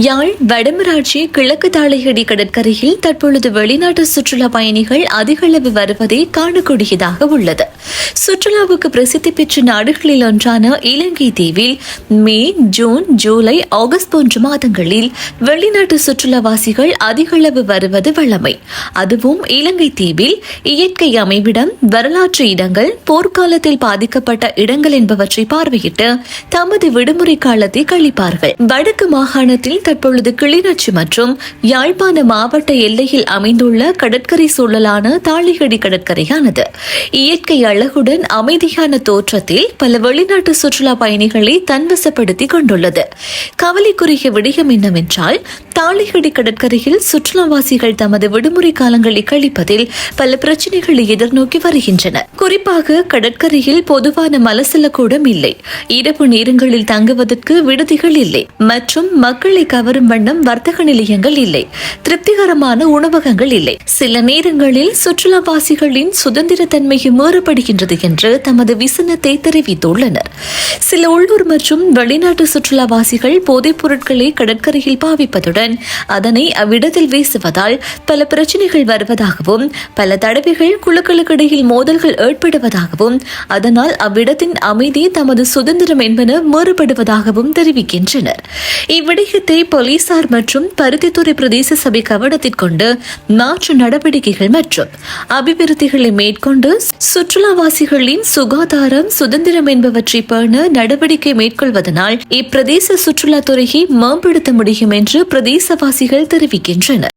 யாழ் வடமராட்சி கிழக்கு தாளையடி கடற்கரையில் தற்பொழுது வெளிநாட்டு சுற்றுலா பயணிகள் அதிகளவு வருவதை காணக்கூடியதாக உள்ளது. சுற்றுலாவுக்கு பிரசித்தி பெற்ற நாடுகளில் ஒன்றான இலங்கை தீவில் மே ஜூன் ஜூலை ஆகஸ்ட் போன்ற மாதங்களில் வெளிநாட்டு சுற்றுலாவாசிகள் அதிகளவு வருவது வழமை. அதுவும் இலங்கை தீவில் இயற்கை அமைவிடம் வரலாற்று இடங்கள் போர்க்காலத்தில் பாதிக்கப்பட்ட இடங்கள் என்பவற்றை பார்வையிட்டு தமது விடுமுறை காலத்தை கழிப்பார்கள். வடக்கு மாகாணத்தில் தற்பொழுது கிளிநொச்சி மற்றும் யாழ்ப்பாண மாவட்ட எல்லையில் அமைந்துள்ள கடற்கரை சூழலான தாளிகடி கடற்கரையானது. இயற்கை அழகுடன் அமைதியான தோற்றத்தில் பல வெளிநாட்டு சுற்றுலா பயணிகளை தன்வசப்படுத்தி கொண்டுள்ளது. கவலைக்குரிய விடயம் என்னவென்றால் தாளிகடி கடற்கரையில் சுற்றுலாவாசிகள் தமது விடுமுறை காலங்களை கழிப்பதில் பல பிரச்சனைகளை எதிர்நோக்கி வருகின்றன குறிப்பாக கடற்கரையில் பொதுவான மலசல கூடம் இல்லை. இரவு நேரங்களில் தங்குவதற்கு விடுதிகள் இல்லை. மற்றும் மக்களை கவரும் வண்ணம் வர்த்தக நிலையங்கள் இல்லை. திருப்திகரமான உணவகங்கள் இல்லை. சில நேரங்களில் சுற்றுலாவாசிகளின் சுதந்திர தன்மையை மீறப்படுகின்றது என்று தமது விசனத்தை தெரிவித்துள்ளனர். சில உள்ளூர் மற்றும் வெளிநாட்டு சுற்றுலாவாசிகள் போதைப் பொருட்களை கடற்கரையில் பாவிப்பதுடன் அதனை அவ்விடத்தில் வீசுவதால் பல பிரச்சனைகள் வருவதாகவும் பல தடவைகள் குழுக்களுக்கிடையில் மோதல்கள் ஏற்படுவதாகவும் அதனால் அவ்விடத்தின் அமைதி தமது சுதந்திரம் என்பன மாறுபடுவதாகவும் தெரிவிக்கின்றனர். இவ்விடயத்தை போலீசார் மற்றும் பருத்தித்துறை பிரதேச சபை கவனத்திற்கொண்டு மாற்று நடவடிக்கைகள் மற்றும் அபிவிருத்திகளை மேற்கொண்டு சுற்றுலாவாசிகளின் சுகாதாரம் சுதந்திரம் என்பவற்றை பேண நடவடிக்கை மேற்கொள்வதனால் இப்பிரதேச சுற்றுலாத்துறையை மேம்படுத்த முடியும் என்று பிரதேசவாசிகள் தெரிவிக்கின்றனர்.